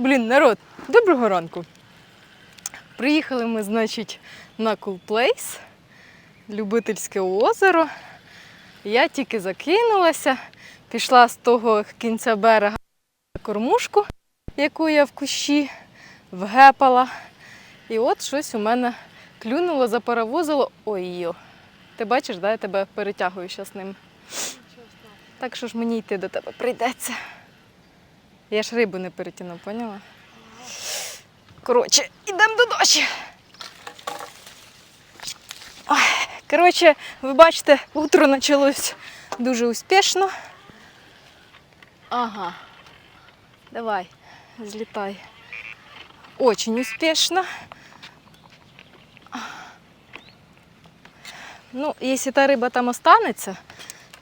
Блін, народ, доброго ранку. Приїхали ми, значить, на Cool Place, любительське озеро. Я тільки закинулася, пішла з того кінця берега на кормушку, яку я в кущі вгепала. І от щось у мене клюнуло, запаровозило. Ой-йо. Ти бачиш, да, я тебе перетягую зараз ним. Так що ж мені йти до тебе прийдеться. Я ж рибу не перетягну, поняла? Коротше, йдемо до дощі. Коротше, ви бачите, утро почалось дуже успішно. Ага. Давай, злітай. Очень успішно. Ну, якщо та риба там останеться,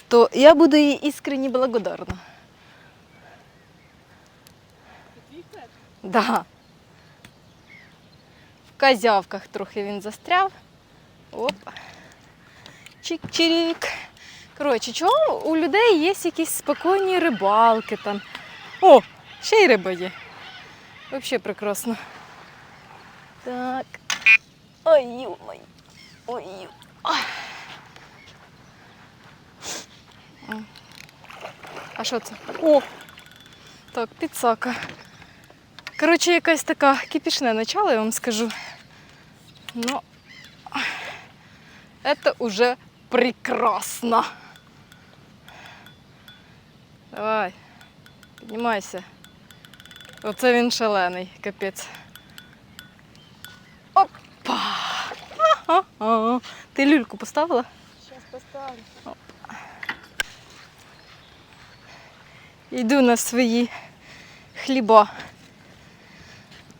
то я буду їй іскренне благодарна. Да. В козявках трохи він застряв. Оп. Чик-чирік. Коротше, чого у людей є якісь спокійні рибалки там. О, ще й риба є. Взагалі прекрасно. Так. Ой, ой. Ой. Ой. А що це? О! Так, підсака. Коротше, якась така кипішне начало, я вам скажу. Ну, це уже прекрасно. Давай, піднімайся. Оце він шалений, капець. Опа! Ага. Ти люльку поставила? Сейчас поставлю. Йду на свої хліба.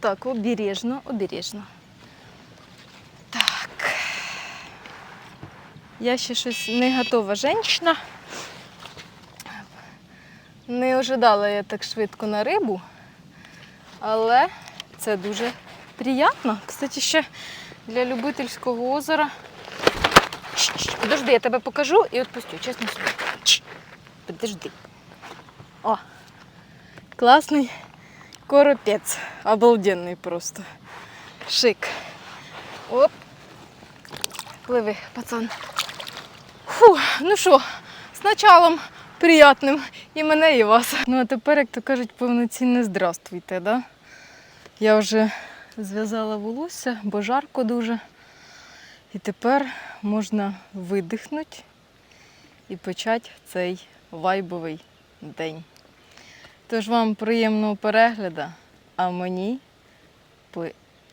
Так, обережно, обережно. Так. Я ще щось не готова жінка. Не ожидала я так швидко на рибу, але це дуже приємно. Кстати, ще для любительського озера. Подожди, я тебе покажу і відпустю, чесно слово. Подожди. О, класний коропець. Обалденний просто. Шик. Оп. Пливи, пацан. Фу, ну що, з началом приятним і мене, і вас. Ну а тепер, як то кажуть, повноцінне здравствуйте, да? Я вже зв'язала волосся, бо жарко дуже. І тепер можна видихнути і почати цей вайбовий день. Тож вам приємного перегляду, а мені,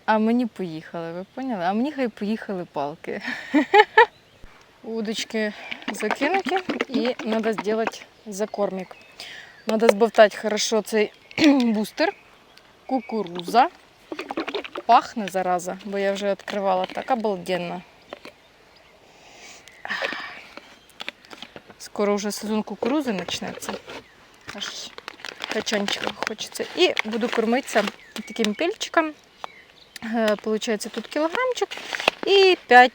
а мені поїхали, ви поняли? А мені хай поїхали палки. Удочки закинуті і треба зробити закормик. Треба збовтати хорошо цей бустер, кукуруза. Пахне зараза, бо я вже відкривала так обалденно. Скоро вже сезон кукурузи почнеться. Аж качанчика хочеться. І буду кормитися таким пельчиком. Е, Получається тут кілограмчик і 5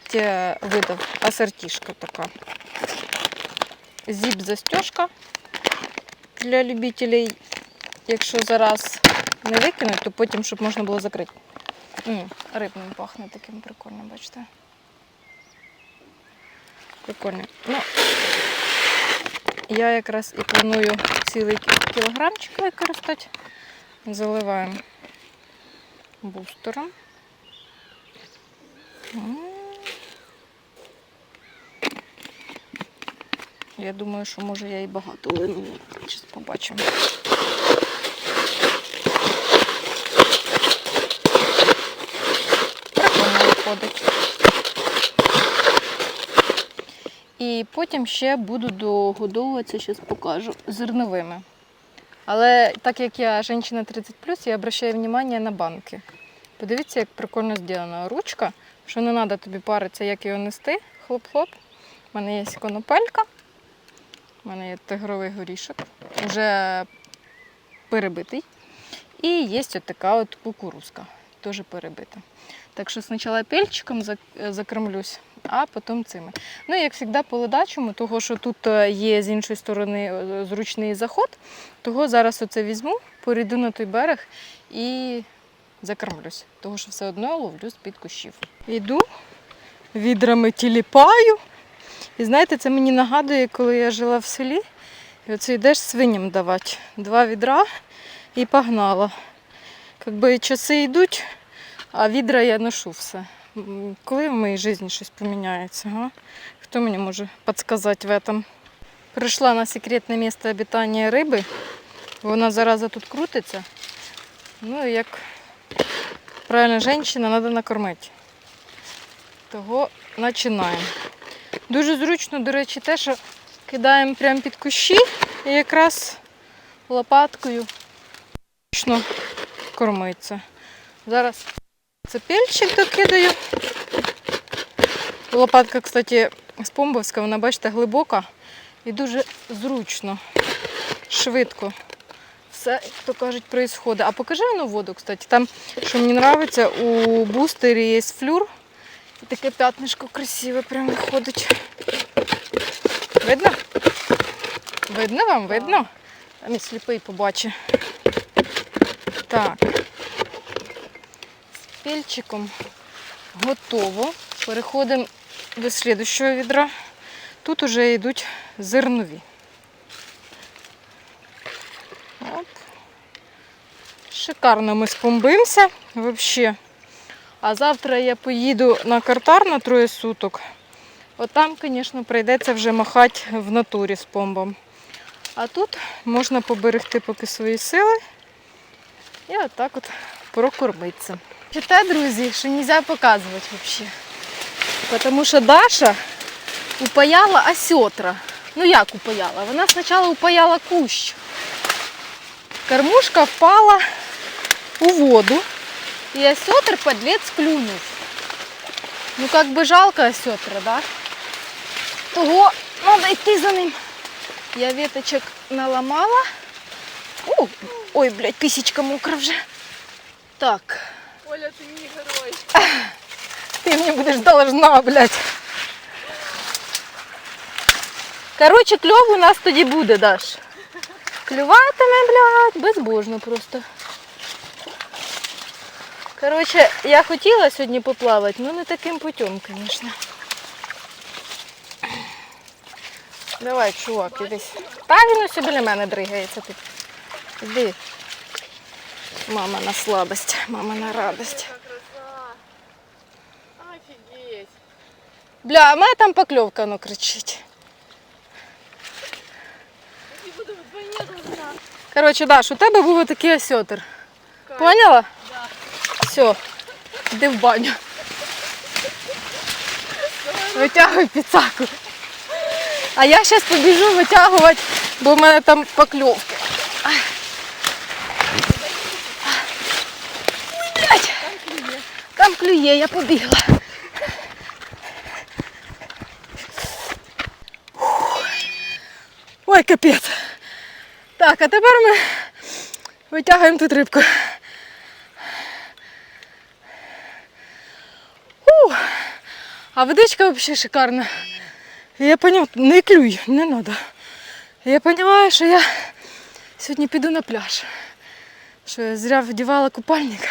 видів. Асортішка така. Зіп-застежка для любителей. Якщо зараз не викинуть, то потім, щоб можна було закрити. М, Рибним пахне таким прикольним, бачите? Прикольно. Ну, я якраз і планую цілий кілограмчик використати. Заливаємо бустером. Я думаю, що може я і багато лину. Зараз побачимо. Прикольно виходить. І потім ще буду догодовуватися, зараз покажу, зерновими. Але так як я жінка 30, я обращаю увагу на банки. Подивіться, як прикольно зроблена ручка, що не треба тобі паритися, як його нести. Хлоп-хлоп. У мене є конопелька, у мене є тигровий горішок, вже перебитий. І є от така от кукурузка. теж перебита. Так що спочатку пельчиком зак- закормлюсь, а потім цими. Ну як завжди по ледачому, того що тут е, є з іншої сторони е, зручний заход, того зараз оце візьму, перейду на той берег і закормлюсь. Того що все одно ловлю з-під кущів. Йду, відрами тіліпаю. І знаєте, це мені нагадує, коли я жила в селі, і оце йдеш свиням давати. Два відра і погнала. Якби часи йдуть, а відра я ношу все. Коли в моїй житті щось поміняється? Га? Хто мені може підказати в этом? Прийшла на секретне місце обітання риби. Вона зараза тут крутиться. Ну і як правильна жінка, треба накормити. Того починаємо. Дуже зручно, до речі, те, що кидаємо прямо під кущі і якраз лопаткою зручно кормиться. Зараз цепельчик докидаю. Лопатка, кстати, спомбовська, вона, бачите, глибока і дуже зручно, швидко. Все, як то кажуть, происходить. А покажи ну воду, кстати. Там, що мені подобається, у бустері є флюр. І таке п'ятнишко красиве прям виходить. Видно? Видно вам? Видно? Там і сліпий побачить. Так. З пільчиком готово. Переходимо до слідущого відра. Тут уже йдуть зернові. Оп. Шикарно ми спомбимося взагалі. А завтра я поїду на картар на троє суток. От там, звісно, прийдеться вже махати в натурі з помбом. А тут можна поберегти поки свої сили і отак от прокормитися. Чите, друзі, що не можна показувати взагалі. Тому що Даша упаяла осьотра. Ну як упаяла? Вона спочатку упаяла кущ. Кормушка впала у воду. И осетр подлец клюнув. Ну как бы жалко осетра, да? Того надо йти за ним. Я веточек наламала. О, ой, блядь, писечка мокра вже. Так, Оля, ти мій герой. ти мені будеш должна, блядь. Коротше, кльов у нас тоді буде, Даш. Клюватиме, блядь, безбожно просто. Коротше, я хотіла сьогодні поплавати, але не таким путем, звісно. Давай, чувак, ідись. Та він ось біля мене дригається тут. Іди. Мама на слабость, мама на радость. Офігеть. Бля, а мене там покльовка ну, кричить. Коротше, Даш, у тебе був такий осьотер. Поняла? Да. Все, йди в баню. Витягуй піцаку. А я зараз побіжу витягувати, бо в мене там покльовки. Ай. Ой, блядь. Клює, я побігла. Ой, капець. Так, а тепер ми витягуємо тут рибку. Ух, а водичка взагалі шикарна. Я поняв, не клюй, не треба. Я розумію, що я сьогодні піду на пляж. Що я зря вдівала купальник.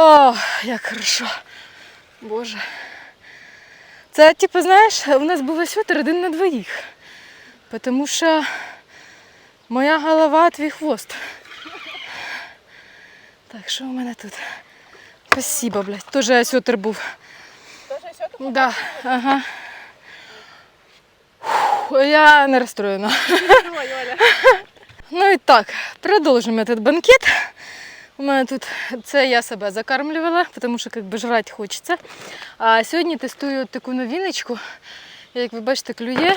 О, як хорошо. Боже. Це, типу, знаєш, у нас був освітер один на двоїх. Тому що моя голова, твій хвост. Так, що у мене тут? Спасибо, блядь. Тоже осьотер був. Все тут? Да, ага. Фу, Я не розстроєна. Ну і так, продовжимо этот банкет. У мене тут це я себе закармлювала, тому що якби жрати хочеться. А сьогодні тестую таку новиночку. Як ви бачите, клює.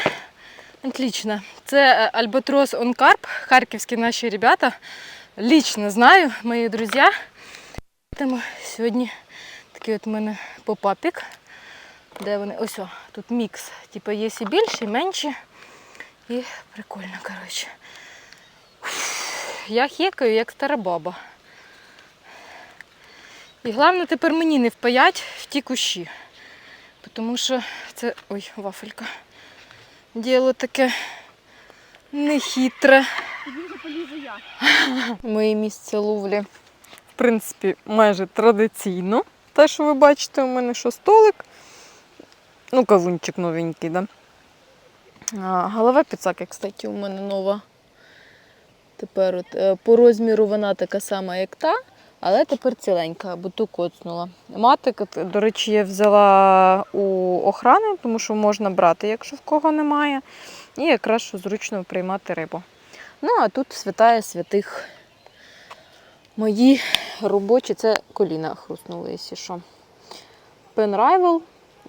Отлично. Це е, Альбатрос Онкарп, харківські наші ребята. Лічно знаю, мої друзі. Тому сьогодні такий от у мене попапік. Де вони? Ось, тут мікс. Типу є і більші, і менші. І прикольно, коротше. Я хекаю, як стара баба. І головне тепер мені не впаять в ті кущі. Тому що це. Ой, вафелька. Діло таке нехитре. Моє місце ловлі, в принципі, майже традиційно. Те, що ви бачите, у мене що столик. Ну, кавунчик новенький, да? А, голова підсаки, кстати, у мене нова. Тепер от, е, по розміру вона така сама, як та, але тепер ціленька, бо ту коцнула. Матик, до речі, я взяла у охрани, тому що можна брати, якщо в кого немає. І якраз що зручно приймати рибу. Ну, а тут святая святих. Мої робочі, це коліна хрустнули, якщо що.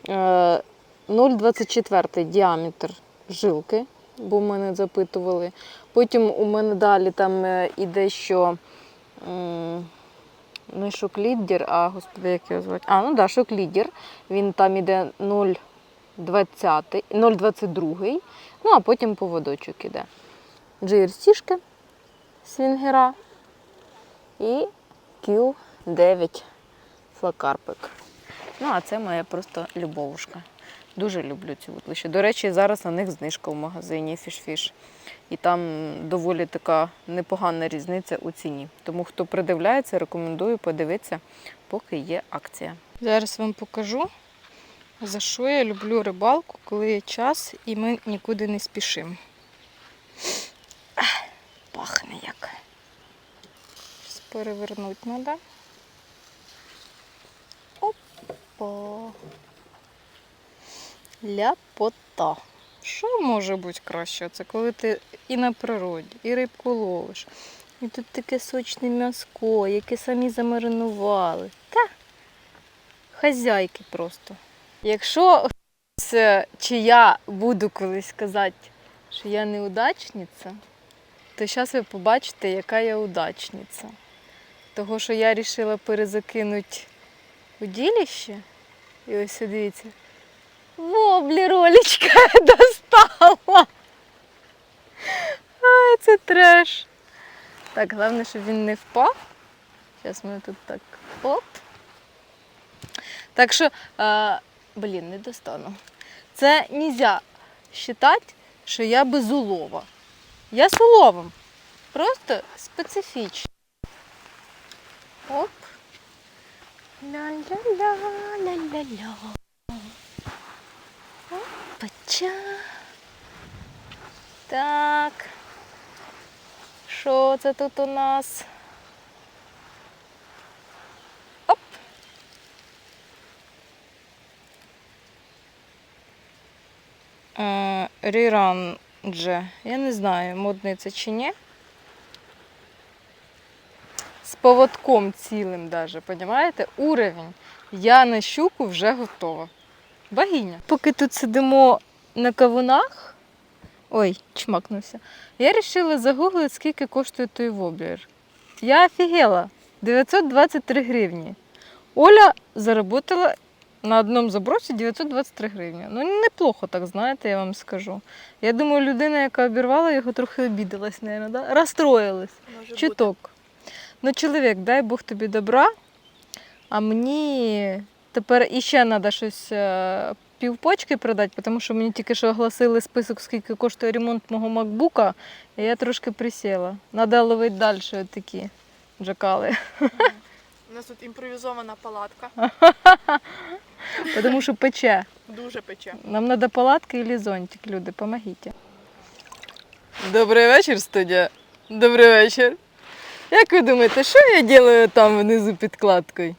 Е, 0,24 діаметр жилки, бо мене запитували. Потім у мене далі там е, іде що. Не шоклідер, а господи, як його звати? А, ну да, шоклідер. Він там іде 0,20, 0,22. Ну, а потім поводочок іде. GRC-шки свінгера і Q9 флакарпик. Ну, а це моя просто любовушка. Дуже люблю цю вутлищу. До речі, зараз на них знижка в магазині Фішфіш. І там доволі така непогана різниця у ціні. Тому хто придивляється, рекомендую подивитися, поки є акція. Зараз вам покажу, за що я люблю рибалку, коли є час і ми нікуди не спішимо. Пахне як. Щас перевернути треба. Опа. Ляпота. Що може бути краще? Це коли ти і на природі, і рибку ловиш. І тут таке сочне м'яско, яке самі замаринували. Та хазяйки просто. Якщо хтось, чи я буду колись казати, що я неудачниця, то зараз ви побачите, яка я удачниця. Того, що я вирішила перезакинути удилище. І ось дивіться. Воблеролечка достала. Ай, це треш. Так, головне, щоб він не впав. Зараз ми тут так оп. Так що, е, блін, не достану. Це нельзя вважати, що я без улова. Я з уловом. Просто специфічно. Оп. Ля-ля-ля, ля-ля-ля. Опача. Так. Що це тут у нас? Оп. Е, Ріранже. Я не знаю, модний це чи ні. З поводком цілим даже, понімаєте? Уровень. Я на щуку вже готова. Богиня. Поки тут сидимо на кавунах, ой, чмакнувся, я вирішила загуглити, скільки коштує той воблер. Я офігела. 923 гривні. Оля заработала на одному забросі 923 гривні. Ну, неплохо, так знаєте, я вам скажу. Я думаю, людина, яка обірвала його, трохи обідалась, мабуть, да? розстроїлась. Може Чуток. Ну, чоловік, дай Бог тобі добра, а мені тепер іще треба щось е, півпочки продати, тому що мені тільки що оголосили список, скільки коштує ремонт мого макбука, і я трошки присіла. Треба ловити далі такі джакали. У нас тут імпровізована палатка. Тому що пече. Дуже пече. Нам треба палатки і зонтик, люди, помогіть. Добрий вечір, студія. Добрий вечір. Як ви думаєте, що я роблю там внизу під кладкою?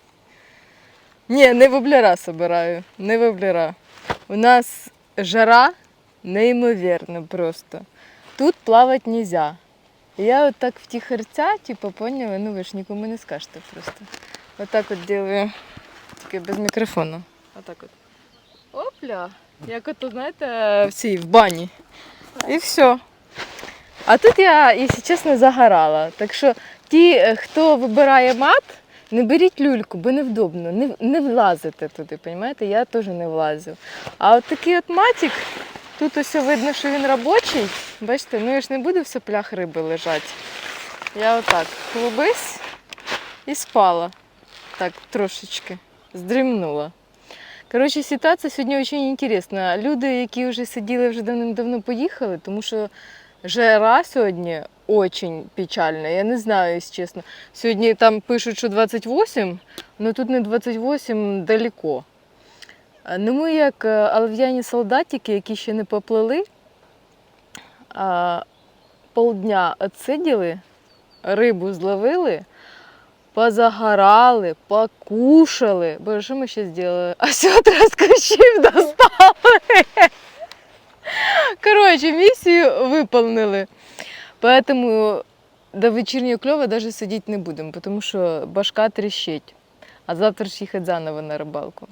Ні, не воблера собираю, не воблера. У нас жара неймовірна просто. Тут плавати не можна. Я от так втіхарця, типу, поняла, ну ви ж нікому не скажете просто. Отак от делаю, тільки без мікрофону. Отак от. Опля. Як ото, знаєте, в цій в бані. І все. А тут я, якщо чесно, загорала. Так що ті, е, хто вибирає мат, не беріть люльку, бо невдобно, не, не влазите туди, розумієте? Я теж не влазю. А от такий от матик, тут ось видно, що він робочий. Бачите, ну я ж не буду в соплях риби лежати. Я отак клубись і спала. так трошечки здрімнула. Коротше, ситуація сьогодні дуже інтересна. Люди, які вже сиділи, вже давним-давно поїхали, тому що жара сьогодні очень печальна. Я не знаю, якщо чесно. Сьогодні там пишуть, що 28, але тут не 28 далеко. Ну, ми як е, олов'яні солдатики, які ще не поплили, полдня отсиділи, рибу зловили, позагорали, покушали. Боже, що ми ще зробили? А все розкричів достали. Коротше, місію виповнили. Поэтому до вечірнього кльова навіть сидіти не будемо, тому що башка тріщить. А завтра ж їхати заново на рибалку.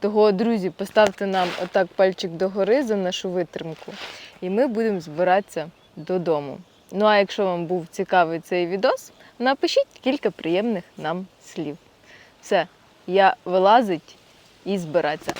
Того, друзі, поставте нам отак пальчик догори за нашу витримку, і ми будемо збиратися додому. Ну а якщо вам був цікавий цей відос, напишіть кілька приємних нам слів. Все, я вилазить і збиратися.